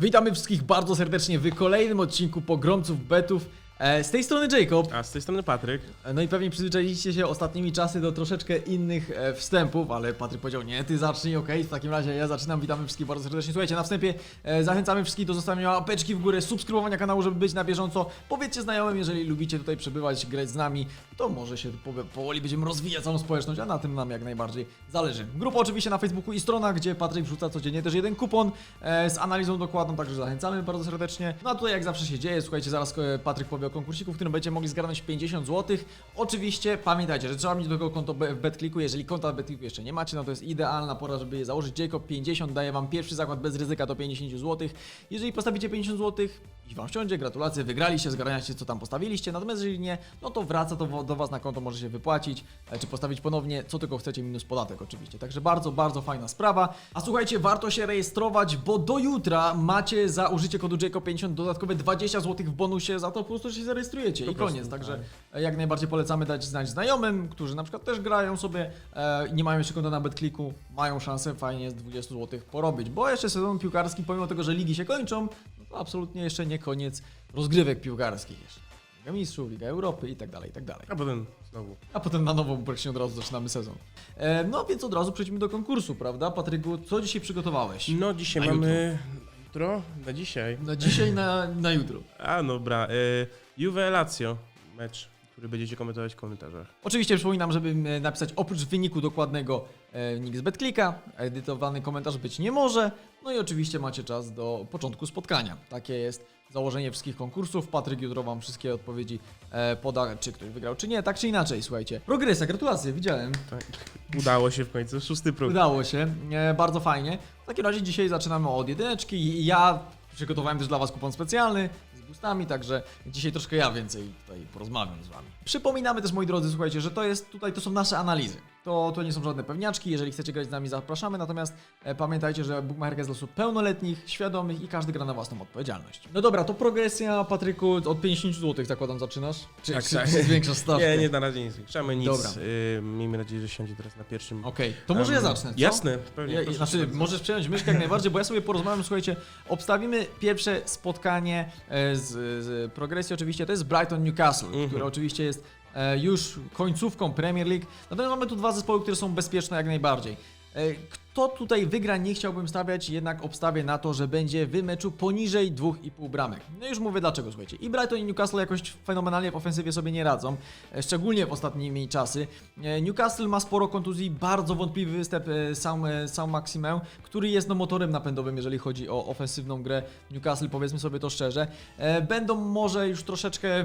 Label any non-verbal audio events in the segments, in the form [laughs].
Witamy wszystkich bardzo serdecznie w kolejnym odcinku Pogromców Betów. E, Z tej strony Jacob. A z tej strony Patryk. E, No i pewnie przyzwyczailiście się ostatnimi czasy do troszeczkę innych e, wstępów, ale Patryk powiedział, nie, ty zacznij, okej, w takim razie ja zaczynam, witamy wszystkich bardzo serdecznie. Słuchajcie, na wstępie e, zachęcamy wszystkich do zostawienia łapeczki w górę, subskrybowania kanału, żeby być na bieżąco. Powiedzcie znajomym, jeżeli lubicie tutaj przebywać, grać z nami, to może się po, powoli będziemy rozwijać całą społeczność, a na tym nam jak najbardziej zależy. Grupa oczywiście na Facebooku i strona, gdzie Patryk wrzuca codziennie też jeden kupon e, z analizą dokładną, także zachęcamy bardzo serdecznie. No a tutaj jak zawsze się dzieje, słuchajcie, zaraz e, Patryk powie o konkursiku, w którym będziecie mogli zgarnąć 50 zł. Oczywiście pamiętajcie, że trzeba mieć do tego konto w BetClicku, jeżeli konta w BetClicku jeszcze nie macie, no to jest idealna pora, żeby je założyć. Jacob 50 daje Wam pierwszy zakład bez ryzyka do 50 zł. Jeżeli postawicie 50 zł i Wam wsiądzie, gratulacje, wygraliście, zgarniacie co tam postawiliście, natomiast jeżeli nie, no to wraca to do Was na konto, może się wypłacić, e, czy postawić ponownie, co tylko chcecie, minus podatek oczywiście. Także bardzo, bardzo fajna sprawa. A słuchajcie, warto się rejestrować, bo do jutra macie za użycie kodu Jacob50 dodatkowe 20 zł w bonusie za to po prostu, się zarejestrujecie i prostu, koniec. Także tak. e, jak najbardziej polecamy dać znać znajomym, którzy na przykład też grają sobie e, i nie mają jeszcze konta na BetClicku, mają szansę fajnie z 20 zł porobić, bo jeszcze sezon piłkarski, pomimo tego, że ligi się kończą, to absolutnie jeszcze nie koniec rozgrywek piłkarskich jeszcze. Liga Mistrzów, Liga Europy i tak dalej, i tak dalej. A potem znowu. A potem na nowo praktycznie od razu zaczynamy sezon. E, no więc od razu przejdźmy do konkursu, prawda? Patryku, co dzisiaj przygotowałeś? No dzisiaj Na mamy. Jutro? Na dzisiaj. Na dzisiaj, na, na jutro. A no dobra. Y, Juve Lazio. Mecz, który będziecie komentować w komentarzach. Oczywiście przypominam, żeby e, napisać oprócz wyniku dokładnego e, nick z BetClicka, edytowany komentarz być nie może. No i oczywiście macie czas do początku spotkania. Takie jest założenie wszystkich konkursów. Patryk jutro Wam wszystkie odpowiedzi e, poda, czy ktoś wygrał, czy nie. Tak czy inaczej, słuchajcie. Progresja, gratulacje, widziałem. Tak. Udało się w końcu. Szósty próg. Udało się, e, bardzo fajnie. W takim razie dzisiaj zaczynamy od jedyneczki i ja przygotowałem też dla Was kupon specjalny z gustami, także dzisiaj troszkę ja więcej tutaj porozmawiam z Wami. Przypominamy też, moi drodzy, słuchajcie, że to jest tutaj, to są nasze analizy. To, to nie są żadne pewniaczki, jeżeli chcecie grać z nami, zapraszamy, natomiast e, pamiętajcie, że Bookmacherka jest dla osób pełnoletnich, świadomych i każdy gra na własną odpowiedzialność. No dobra, to progresja, Patryku, od 50 zł zakładam zaczynasz? Czy, Tak, czy, tak. czy zwiększasz stawkę? Nie, nie, na razie nie zwiększamy nic. Dobra. Y, miejmy nadzieję, że siądzie teraz na pierwszym. Okej, to może ja Em, zacznę, co? Jasne, pewnie. Ja, proszę znaczy, bardzo. możesz przejąć myszkę jak najbardziej, bo ja sobie porozmawiam, słuchajcie, obstawimy pierwsze spotkanie e, z, z progresji oczywiście, to jest Brighton Newcastle, Mhm. które oczywiście jest już końcówką Premier League. Natomiast mamy tu dwa zespoły, które są bezpieczne jak najbardziej. E, Kto tutaj wygra, nie chciałbym stawiać, jednak obstawię na to, że będzie w meczu poniżej 2,5 bramek. No już mówię dlaczego, słuchajcie. I Brighton i Newcastle jakoś fenomenalnie w ofensywie sobie nie radzą, e, szczególnie w ostatnimi czasy. E, Newcastle ma sporo kontuzji, bardzo wątpliwy występ e, sam, e, sam który jest no, motorem napędowym, jeżeli chodzi o ofensywną grę Newcastle, powiedzmy sobie to szczerze. E, Będą może już troszeczkę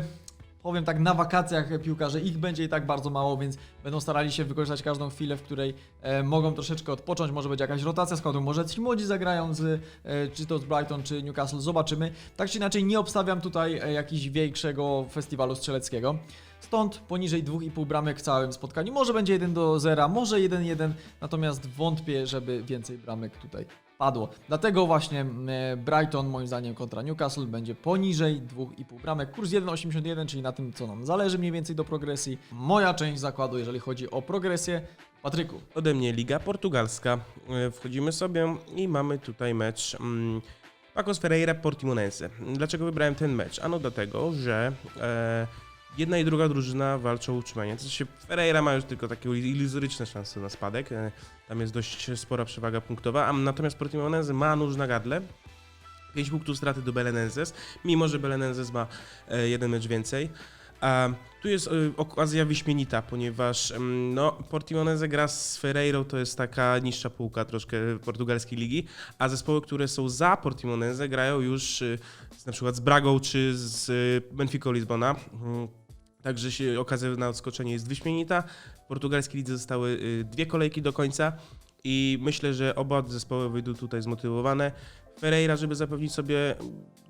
powiem tak, na wakacjach piłkarze, ich będzie i tak bardzo mało, więc będą starali się wykorzystać każdą chwilę, w której e, mogą troszeczkę odpocząć, może będzie jakaś rotacja składu, może ci młodzi zagrają z, e, czy to z Brighton, czy Newcastle, zobaczymy. Tak czy inaczej nie obstawiam tutaj e, jakiegoś większego festiwalu strzeleckiego. Stąd poniżej 2,5 bramek w całym spotkaniu. Może będzie 1 do 0, może 1-1, natomiast wątpię, żeby więcej bramek tutaj padło. Dlatego właśnie e, Brighton moim zdaniem kontra Newcastle będzie poniżej 2,5 bramek. Kurs 1,81, czyli na tym co nam zależy mniej więcej do progresji. Moja część zakładu, jeżeli chodzi o progresję. Patryku, Ode mnie Liga Portugalska. E, Wchodzimy sobie i mamy tutaj mecz mm, Pacos Ferreira Portimonense. Dlaczego wybrałem ten mecz? Ano dlatego, że e, jedna i druga drużyna walczą o utrzymanie. To się Ferreira ma już tylko takie iluzoryczne szanse na spadek. E, tam jest dość spora przewaga punktowa, a natomiast Portimonense ma nóż na gardle. 5 punktów straty do Belenenses, mimo że Belenenses ma e, jeden mecz więcej. A tu jest e, okazja wyśmienita, ponieważ mm, no, Portimonense gra z Ferreirą, to jest taka niższa półka troszkę portugalskiej ligi, a zespoły, które są za Portimonense grają już z, na przykład z Bragą czy z Benficą Lizbona. Także się, okazja na odskoczenie jest wyśmienita. W portugalskiej lidze zostały y, dwie kolejki do końca i myślę, że oba zespoły wyjdą tutaj zmotywowane. Ferreira, żeby zapewnić sobie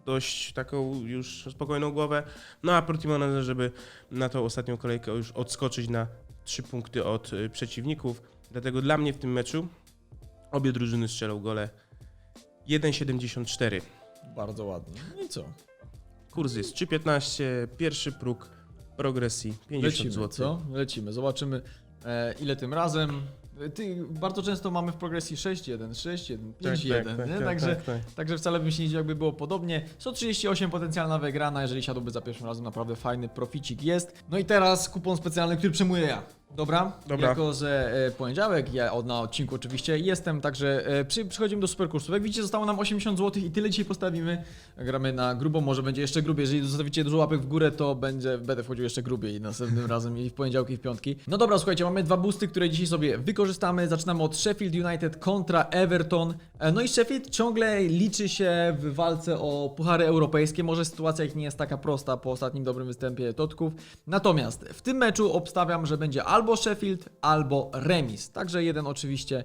dość taką już spokojną głowę, no a Portimonense, żeby na tą ostatnią kolejkę już odskoczyć na trzy punkty od y, przeciwników. Dlatego dla mnie w tym meczu obie drużyny strzelą gole 1,74. bardzo ładnie. No i co? Kurs jest 3,15, pierwszy próg progresji 50 Lecimy, zł. co? Lecimy. Zobaczymy e, ile tym razem. Ty, bardzo często mamy w progresji 6-1, 6-1, 5-1, tak, tak, tak, Także, tak, tak. także wcale bym się nie dziwił, jakby było podobnie. 138 potencjalna wygrana, jeżeli siadłby za pierwszym razem, naprawdę fajny proficik jest. No i teraz kupon specjalny, który przejmuję ja. Dobra? Dobra. Jako, że e, poniedziałek, ja od, na odcinku oczywiście jestem, także e, przy, przychodzimy do superkursów. Jak widzicie, zostało nam 80 zł i tyle dzisiaj postawimy. Gramy na grubo, może będzie jeszcze grubiej. Jeżeli zostawicie dużo łapek w górę, to będzie, będę wchodził jeszcze grubiej następnym [laughs] razem i w poniedziałki i w piątki. No dobra, słuchajcie, mamy dwa boosty, które dzisiaj sobie wykorzystamy. Zaczynamy od Sheffield United kontra Everton. E, No i Sheffield ciągle liczy się w walce o puchary europejskie. Może sytuacja ich nie jest taka prosta po ostatnim dobrym występie Totków. Natomiast w tym meczu obstawiam, że będzie albo Sheffield, albo remis. Także jeden oczywiście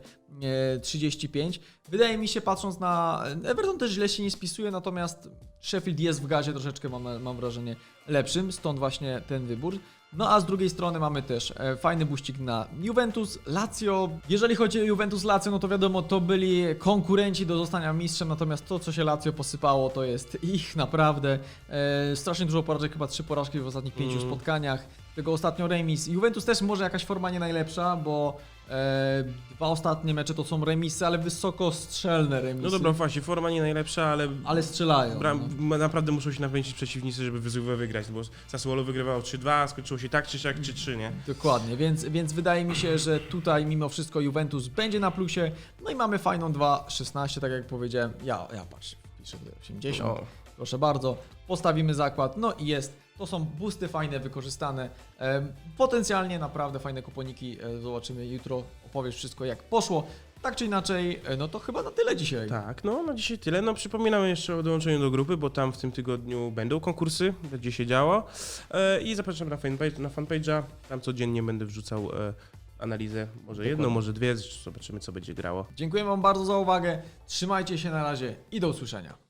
35. Wydaje mi się, patrząc na. Everton też źle się nie spisuje, natomiast Sheffield jest w gazie troszeczkę, mam, mam wrażenie, lepszym, stąd właśnie ten wybór. No a z drugiej strony mamy też e, fajny buścik na Juventus, Lazio. Jeżeli chodzi o Juventus, Lazio, no to wiadomo, to byli konkurenci do zostania mistrzem, natomiast to, co się Lazio posypało, to jest ich naprawdę. E, strasznie dużo porażek, chyba trzy porażki w ostatnich pięciu Mm. spotkaniach. Tego ostatnio remis. Juventus też może jakaś forma nie najlepsza, bo e, dwa ostatnie mecze to są remisy, ale wysoko strzelne remisy. No dobra, właśnie, forma nie najlepsza, ale, Ale strzelają. bram, no. naprawdę muszą się nakręcić przeciwnicy, żeby wyzwykle wygrać, bo Sassuolo wygrywało 3-2, skończyło się tak czy siak 3-3, nie? Dokładnie, więc, więc wydaje mi się, że tutaj mimo wszystko Juventus będzie na plusie. No i mamy fajną 2-16, tak jak powiedziałem. Ja, ja patrz, piszę tutaj 80. O. Proszę bardzo, postawimy zakład, no i jest. To są boosty fajne, wykorzystane. Potencjalnie naprawdę fajne kuponiki. E, Zobaczymy jutro, opowiesz wszystko jak poszło. Tak czy inaczej, e, no to chyba na tyle dzisiaj. Tak, no na dzisiaj tyle. No przypominamy jeszcze o dołączeniu do grupy, bo tam w tym tygodniu będą konkursy, będzie się działo. E, I zapraszam na, fanpage, na fanpage'a, tam codziennie będę wrzucał analizę, może jedną, Dokładnie. może dwie, zobaczymy co będzie grało. Dziękuję Wam bardzo za uwagę. Trzymajcie się na razie i do usłyszenia.